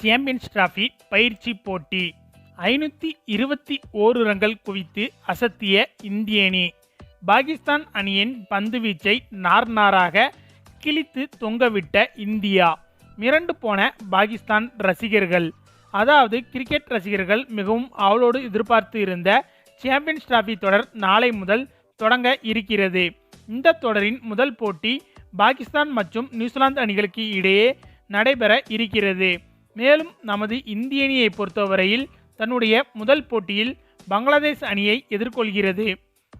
Champions trophy பயிற்சி போட்டி. ஐநூற்றி இருபத்தி ஓரு ரன்கள் குவித்து அசத்திய இந்திய அணி பாகிஸ்தான் அணியின் பந்துவீச்சை நார் நாராக கிழித்து தொங்கவிட்ட இந்தியா. மிரண்டு போன பாகிஸ்தான் ரசிகர்கள். அதாவது கிரிக்கெட் ரசிகர்கள் மிகவும் அவளோடு எதிர்பார்த்து இருந்த சாம்பியன்ஸ் டிராஃபி தொடர் நாளை முதல் தொடங்க இருக்கிறது. இந்த தொடரின் முதல் போட்டி பாகிஸ்தான் மற்றும் நியூசிலாந்து அணிகளுக்கு இடையே நடைபெற இருக்கிறது. மேலும் நமது இந்திய அணியை பொறுத்தவரையில் தன்னுடைய முதல் போட்டியில் பங்களாதேஷ் அணியை எதிர்கொள்கிறது.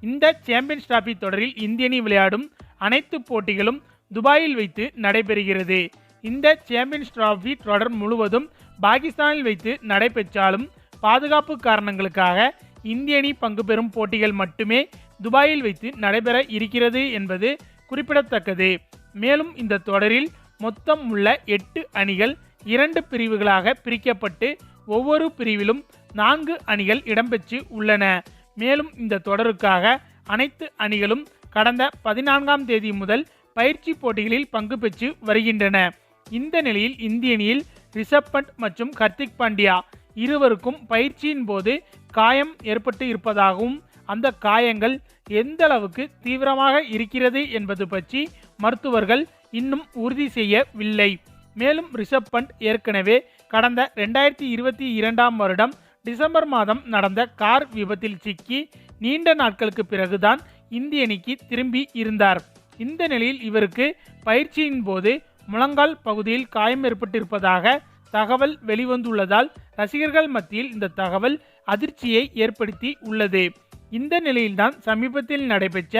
இந்த சாம்பியன்ஸ் டிராஃபி தொடரில் இந்திய அணி விளையாடும் அனைத்து போட்டிகளும் துபாயில் வைத்து நடைபெறுகிறது. இந்த சாம்பியன்ஸ் டிராஃபி தொடர் முழுவதும் பாகிஸ்தானில் வைத்து நடைபெற்றாலும் பாதுகாப்பு காரணங்களுக்காக இந்திய அணி பங்கு பெறும் போட்டிகள் மட்டுமே துபாயில் வைத்து நடைபெற இருக்கிறது என்பது குறிப்பிடத்தக்கது. மேலும் இந்த தொடரில் மொத்தம் உள்ள எட்டு அணிகள் இரண்டு பிரிவுகளாக பிரிக்கப்பட்டு ஒவ்வொரு பிரிவிலும் நான்கு அணிகள் இடம்பெற்று உள்ளன. மேலும் இந்த தொடருக்காக அனைத்து அணிகளும் கடந்த பதினான்காம் தேதி முதல் பயிற்சி போட்டிகளில் பங்கு பெற்று வருகின்றன. இந்த நிலையில் இந்திய அணியில் ரிஷப் பண்ட் மற்றும் கர்த்திக் பாண்டியா இருவருக்கும் பயிற்சியின் போது காயம் ஏற்பட்டு இருப்பதாகவும் அந்த காயங்கள் எந்த அளவுக்கு தீவிரமாக இருக்கிறது என்பது பற்றி மருத்துவர்கள் இன்னும் உறுதி செய்யவில்லை. மேலும் ரிஷப் பண்ட் ஏற்கனவே கடந்த ரெண்டாயிரத்தி இருபத்தி இரண்டாம் வருடம் டிசம்பர் மாதம் நடந்த கார் விபத்தில் சிக்கி நீண்ட நாட்களுக்கு பிறகுதான் இந்திய அணிக்கு திரும்பி இருந்தார். இந்த நிலையில் இவருக்கு பயிற்சியின் போது முழங்கால் பகுதியில் காயம் ஏற்பட்டிருப்பதாக தகவல் வெளிவந்துள்ளதால் ரசிகர்கள் மத்தியில் இந்த தகவல் அதிர்ச்சியை ஏற்படுத்தி உள்ளது. இந்த நிலையில்தான் சமீபத்தில் நடைபெற்ற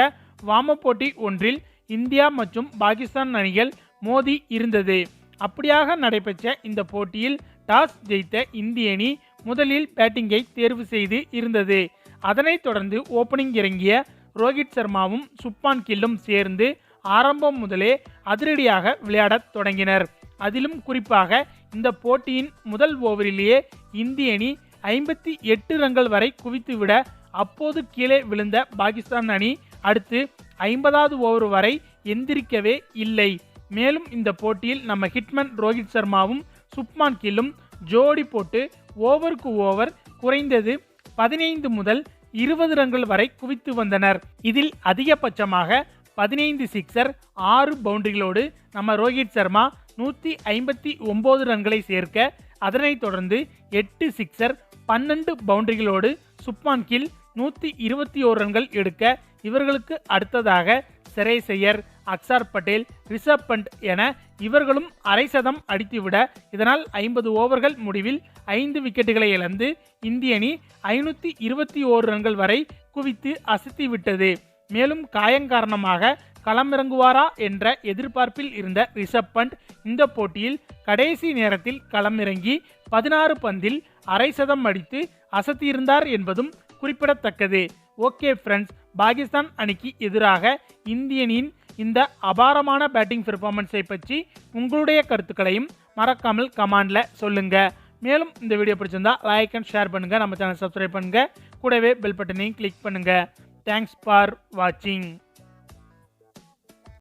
வாம போட்டி ஒன்றில் இந்தியா மற்றும் பாகிஸ்தான் அணிகள் மோதி இருந்தது. அப்படியாக நடைபெற்ற இந்த போட்டியில் டாஸ் ஜெயித்த இந்திய அணி முதலில் பேட்டிங்கை தேர்வு செய்து இருந்தது. அதனைத் தொடர்ந்து ஓப்பனிங் இறங்கிய ரோஹித் சர்மாவும் சுப்பான் கில்லும் சேர்ந்து ஆரம்பம் முதலே அதிரடியாக விளையாடத் தொடங்கினர். அதிலும் குறிப்பாக இந்த போட்டியின் முதல் ஓவரிலேயே இந்திய அணி ஐம்பத்தி எட்டு ரன்கள் வரை குவித்துவிட அப்போது கீழே விழுந்த பாகிஸ்தான் அணி அடுத்து ஐம்பதாவது ஓவர் வரை எந்திரிக்கவே இல்லை. மேலும் இந்த போட்டியில் நம்ம ஹிட்மன் ரோஹித் சர்மாவும் சுப்மான் கில்லும் ஜோடி போட்டு ஓவருக்கு ஓவர் குறைந்தது பதினைந்து முதல் இருபது ரன்கள் வரை குவித்து வந்தனர். இதில் அதிகபட்சமாக பதினைந்து சிக்சர் ஆறு பவுண்டரிகளோடு நம்ம ரோஹித் சர்மா நூற்றி ஐம்பத்தி ஒம்பது ரன்களை சேர்க்க அதனைத் தொடர்ந்து எட்டு சிக்சர் பன்னெண்டு பவுண்டரிகளோடு சுப்மான் கில் நூற்றி இருபத்தி ஓரு ரன்கள் எடுக்க இவர்களுக்கு அடுத்ததாக செரேசையர் அக்சார் பட்டேல் ரிஷப் பண்ட் என இவர்களும் அரை சதம் அடித்துவிட இதனால் ஐம்பது ஓவர்கள் முடிவில் ஐந்து விக்கெட்டுகளை இழந்து இந்திய அணி ஐநூற்றி இருபத்தி ஓரு ரன்கள் வரை குவித்து அசத்திவிட்டது. மேலும் காயம் காரணமாக களமிறங்குவாரா என்ற எதிர்பார்ப்பில் இருந்த ரிஷப் பண்ட் இந்த போட்டியில் கடைசி நேரத்தில் களமிறங்கி பதினாறு பந்தில் அரை சதம் அடித்து அசத்தியிருந்தார் என்பதும் குறிப்பிடத்தக்கது. ஓகே ஃப்ரெண்ட்ஸ் பாகிஸ்தான் அணிக்கு எதிராக இந்தியனின் இந்த அபாரமான பேட்டிங் பெர்ஃபார்மன்ஸை பற்றி உங்களுடைய கருத்துக்களையும் மறக்காமல் கமாண்டில் சொல்லுங்கள் மேலும் இந்த வீடியோ பிடிச்சிருந்தா லைக் அண்ட் ஷேர் பண்ணுங்கள் நம்ம சேனல் சப்ஸ்கிரைப் பண்ணுங்கள் கூடவே பெல் பட்டனையும் கிளிக் பண்ணுங்கள் தேங்க்ஸ் ஃபார் வாட்சிங்